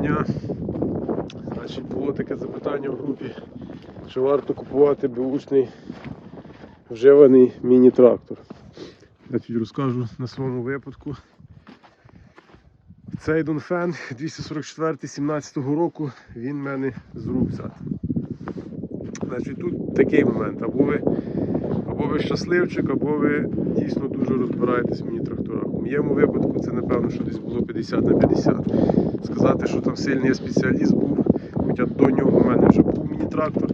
дня. Значить, було таке запитання в групі, чи варто купувати беушний вживаний міні-трактор. Я розкажу на своєму випадку. Цей Донфен 244 17 року він в мене з рук. Значить, тут такий момент, або ви, або ви щасливчик, або ви дійсно дуже розбираєтесь в міні-тракторах. У моєму випадку це напевно, що десь було 50 на 50. Сказати, що там сильний спеціаліст був, хоча до нього в мене вже був міні-трактор.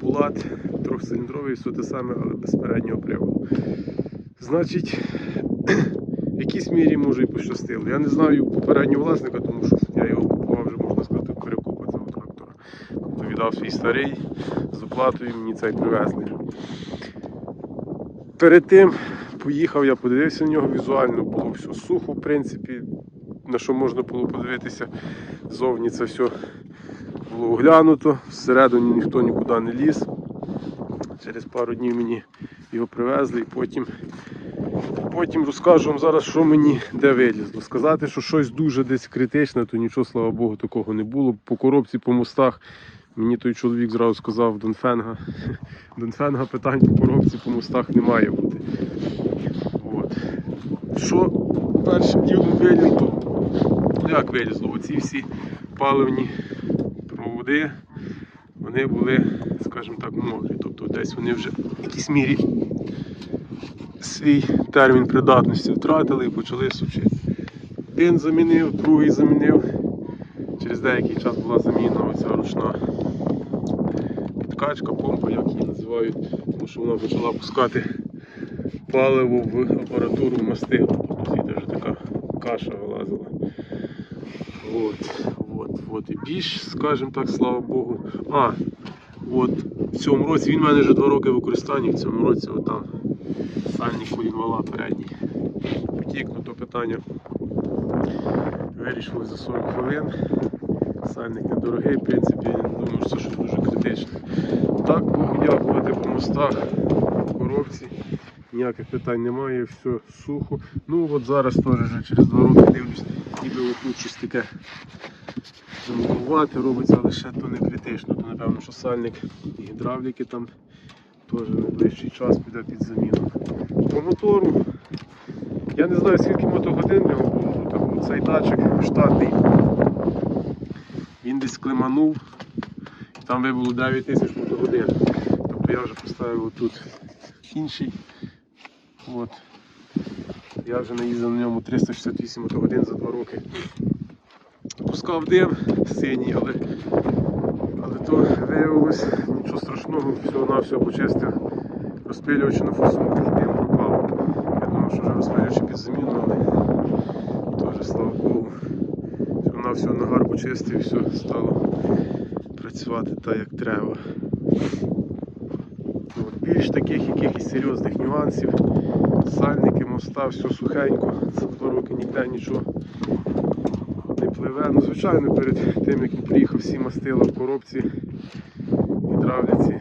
Булат, трьохциліндровий, все те саме, але без переднього приводу. Значить, в якійсь мірі може і пощастило. Я не знаю попереднього власника, тому що я його купував вже, можна сказати, перекупа цього трактора. Тобто віддав свій старий з оплатою мені цей привезли. Перед тим поїхав, я подивився на нього візуально, було все сухо, в принципі, на що можна було подивитися. Зовні це все було оглянуто, всередині ніхто нікуди не ліз. Через пару днів мені його привезли і потім, потім розкажу вам зараз, що мені де вилізло. Сказати, що щось дуже десь критичне, то нічого, слава Богу, такого не було. По коробці, по мостах мені той чоловік зразу сказав Донфенга. Донфенга питань по коробці, по мостах не має бути. От. Що першим ділом вилізло? Як вилізло? Оці всі паливні проводи, вони були, скажімо так, мокрі. Тобто десь вони вже в якійсь мірі свій термін придатності втратили і почали сучити. Один замінив, другий замінив. Через деякий час була заміна оця ручна підкачка, помпа, як її називають, тому що вона почала пускати паливо в апаратуру мастила. Тобто така каша вилазила. От, от, от. І більш, скажімо так, слава Богу. А, от в цьому році він в мене вже два роки в використанні, в цьому році отам сальник колінвала передній. Потік, ну то питання вирішили за 40 хвилин. Сальник недорогий, в принципі, я думаю, що це дуже критичне. Так, Богу дякувати по мостах, в коробці. Ніяких питань немає, все сухо. Ну от зараз теж вже через два роки дивлюсь, ніби отут щось таке замовувати робиться, але ще то не критично, то напевно, що сальник і гідравліки там теж в найближчий час піде під заміну. По мотору я не знаю скільки мотогодин в нього було цей датчик штатний. Десь клеманув, і там вибуло 9 тисяч мотогодин. Тобто я вже поставив тут інший. От. Я вже наїздив на ньому 368 мотогодин за 2 роки. Пускав дим синій, але, але то виявилось нічого страшного, всього на все почистив розпилювачі на форсунку, і дим пропав. Я думав, що вже розпилювачі під заміну, але теж слава Богу. Всього на все нагар почистив, все стало працювати так, як треба. От, більш таких якихось серйозних нюансів. Сальники, моста, все сухенько, за два роки ніде нічого не пливе. Ну, звичайно, перед тим як приїхав, всі мастила в коробці, гідравліці.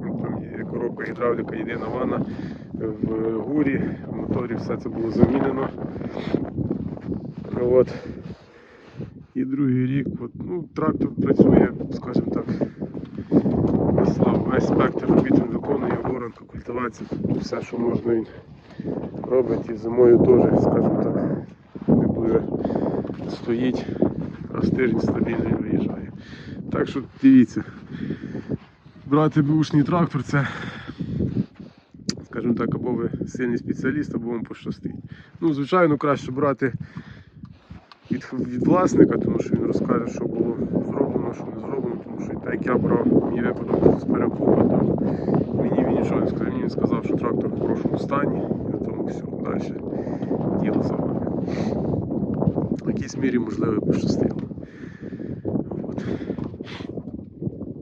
Ну, Там є коробка гідравліка, єдина ванна. В гурі, в моторі все це було замінено. От. Другий рік, от, ну, трактор працює, скажімо так. Весь спектр робіт він виконує, воронка, культивація, тобто все, що можна він робить. І зимою теж, скажімо так, не дуже стоїть, раз тиждень стабільно виїжджає. Так що дивіться, брати бушний трактор це, скажімо так, або ви сильний спеціаліст, або вам пощастить. Ну, звичайно, краще брати від, від власника, тому що він розкаже, що було зроблено, що не зроблено, тому що так як я брав мій випадок з перекупу, то мені він нічого не сказав, мені він сказав, що трактор в хорошому стані, і тому все. Далі діло за вами. В якійсь мірі можливо пощастило.